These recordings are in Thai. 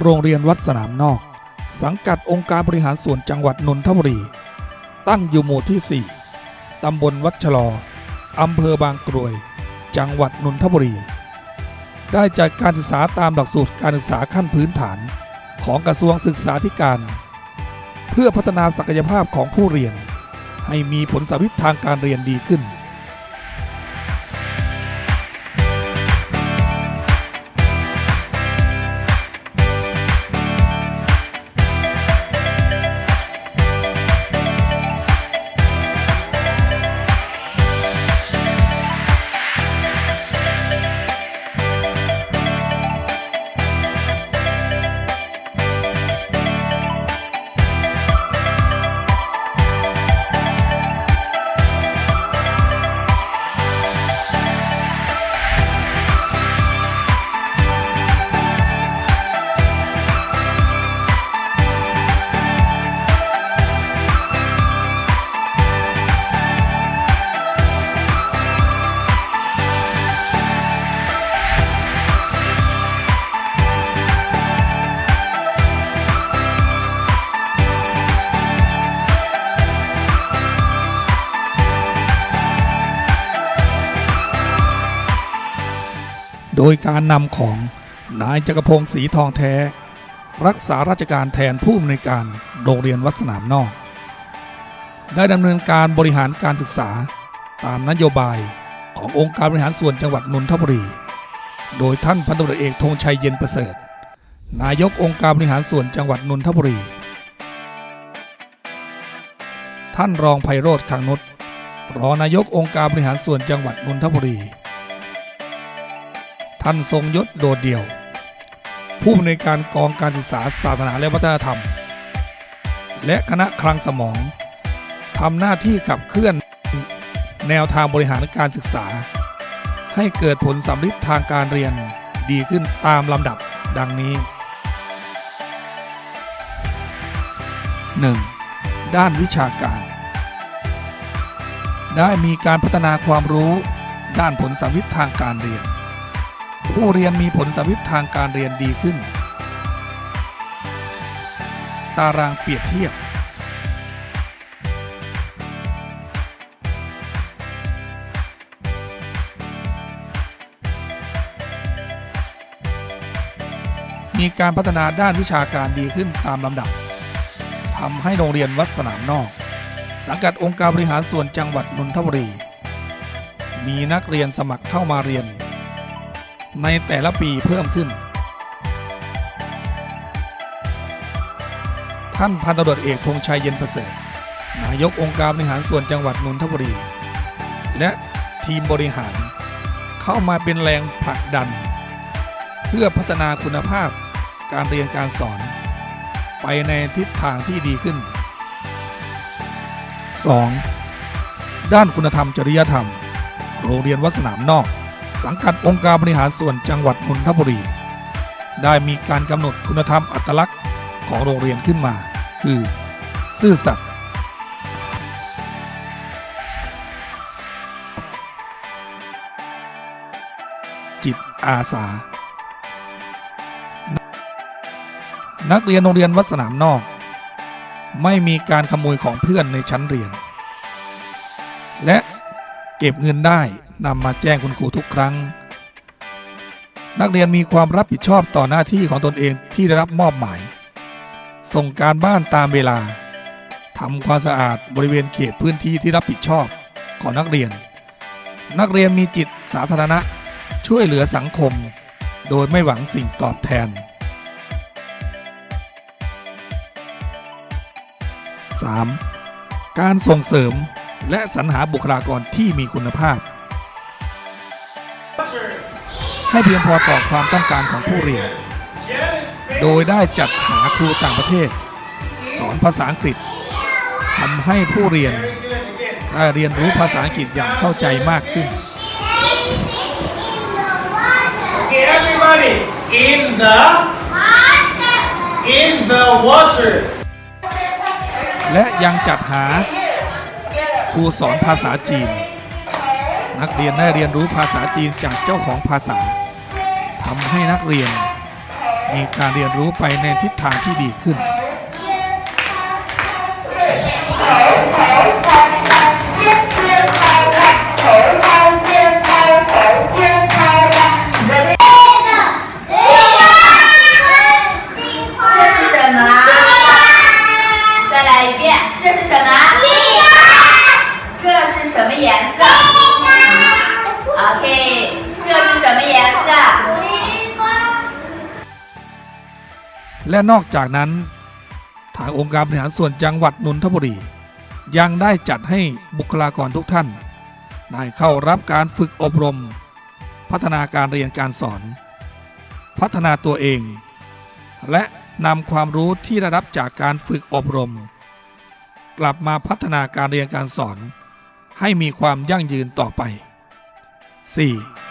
โรงเรียนวัดสนามนอก สังกัดองค์การบริหารส่วนจังหวัดนนทบุรี ตั้งอยู่หมู่ที่ 4 ตำบลวัดชะลออำเภอบางกรวย จังหวัดนนทบุรี ได้จัดการศึกษาตามหลักสูตรการศึกษาขั้นพื้นฐานของกระทรวงศึกษาธิการ เพื่อพัฒนาศักยภาพของผู้เรียน ให้มีผลสำลิดทางการเรียนดีขึ้น โดยการนำของนายจักรพงศ์ศรีทองแท้ รักษาราชการแทนผู้อำนวยการโรงเรียนวัดสนามนอก ได้ดำเนินการบริหารการศึกษาตามนโยบายขององค์การบริหารส่วนจังหวัดนนทบุรี โดยท่านพันตำรวจเอกธงชัยเย็นประเสริฐ นายกองค์การบริหารส่วนจังหวัดนนทบุรี ท่านรองไพโรธขังนุชรองนายกองค์การบริหารส่วนจังหวัดนนทบุรี ท่านทรงยศโดดเดี่ยว ผู้อำนวยการกองการศึกษาศาสนาและวัฒนธรรม และคณะคลังสมองทำหน้าที่ขับเคลื่อนแนวทางบริหารการศึกษา ให้เกิดผลสำลิดทางการเรียนดีขึ้นตามลำดับดังนี้ 1. ด้านวิชาการ ได้มีการพัฒนาความรู้ด้านผลสำลิดทางการเรียน ผู้เรียนมีผลสำลิดทางการเรียนดีขึ้น ตารางเปรียบเทียบ มีการพัฒนาด้านวิชาการดีขึ้นตามลำดับทำให้โรงเรียนวัดสนามนอก สังกัดองค์การบริหารส่วนจังหวัดนนทบุรี มีนักเรียนสมัครเข้ามาเรียน ในแต่ละปีเพิ่มขึ้น ท่านพันตำรวจเอกธงชัยเย็นประเสริฐ นายกองค์การบริหารส่วนจังหวัดนนทบุรี และทีมบริหาร เข้ามาเป็นแรงผลักดัน เพื่อพัฒนาคุณภาพการเรียนการสอน ไปในทิศทางที่ดีขึ้น 2. ด้านคุณธรรมจริยธรรม โรงเรียนวัดสนามนอก สังกัดองค์การบริหารส่วนจังหวัดนนทบุรี ได้มีการกำหนดคุณธรรมอัตลักษณ์ของโรงเรียนขึ้นมา คือ ซื่อสัตย์จิตอาสา นักเรียนโรงเรียนวัดสนามนอก ไม่มีการขโมยของเพื่อนในชั้นเรียน และเก็บเงินได้ นำมาแจ้งคุณครูทุกครั้ง นักเรียนมีความรับผิดชอบต่อหน้าที่ของตนเองที่ได้รับมอบหมาย ส่งการบ้านตามเวลาทำความสะอาดบริเวณเขตพื้นที่ที่รับผิดชอบของนักเรียน นักเรียนมีจิตสาธารณะช่วยเหลือสังคม โดยไม่หวังสิ่งตอบแทน 3. การส่งเสริมและสรรหาบุคลากรที่มีคุณภาพ ให้เพียงพอต่อความต้องการของผู้เรียน โดยได้จัดหาครูต่างประเทศ สอนภาษาอังกฤษทำให้ผู้เรียนได้เรียนรู้ภาษาอังกฤษอย่างเข้าใจมากขึ้น Okay, everybody, in the in the water. และยังจัดหาครูสอนภาษาจีน นักเรียนได้เรียนรู้ภาษาจีนจากเจ้าของภาษา ทำให้นักเรียน มีการเรียนรู้ไปในทิศทางที่ดีขึ้น และนอกจากนั้น ทางองค์การบริหารส่วนจังหวัดนนทบุรี ยังได้จัดให้บุคลากรทุกท่าน ได้เข้ารับการฝึกอบรม พัฒนาการเรียนการสอน พัฒนาตัวเอง และนำความรู้ที่ได้รับจากการฝึกอบรม กลับมาพัฒนาการเรียนการสอน ให้มีความยั่งยืนต่อไป 4.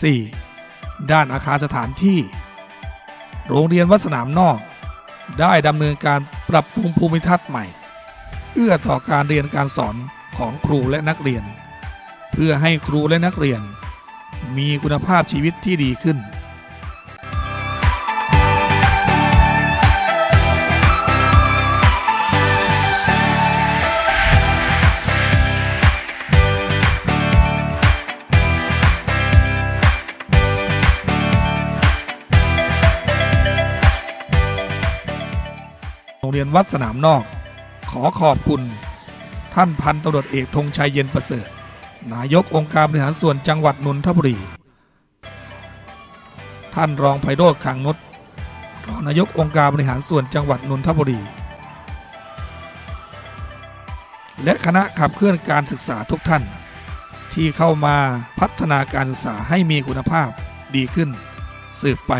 4. ด้านอาคารสถานที่ โรงเรียนวัดสนามนอก ได้ดำเนินการปรับปรุงภูมิทัศน์ใหม่ เอื้อต่อการเรียนการสอนของครูและนักเรียน เพื่อให้ครูและนักเรียน มีคุณภาพชีวิตที่ดีขึ้น รงเรียนวัดสนามนอก ขอขอบคุณ ท่านพันตำรวจเอกธงชัยเย็นประเสริฐ นายกองค์การบริหารส่วนจังหวัดนนทบุรี ท่านรองไพโรธขังนุชรองนายกองค์การบริหารส่วนจังหวัดนนทบุรี และคณะขับเคลื่อนการศึกษาทุกท่าน ที่เข้ามาพัฒนาการศึกษาให้มีคุณภาพดีขึ้น สืบไป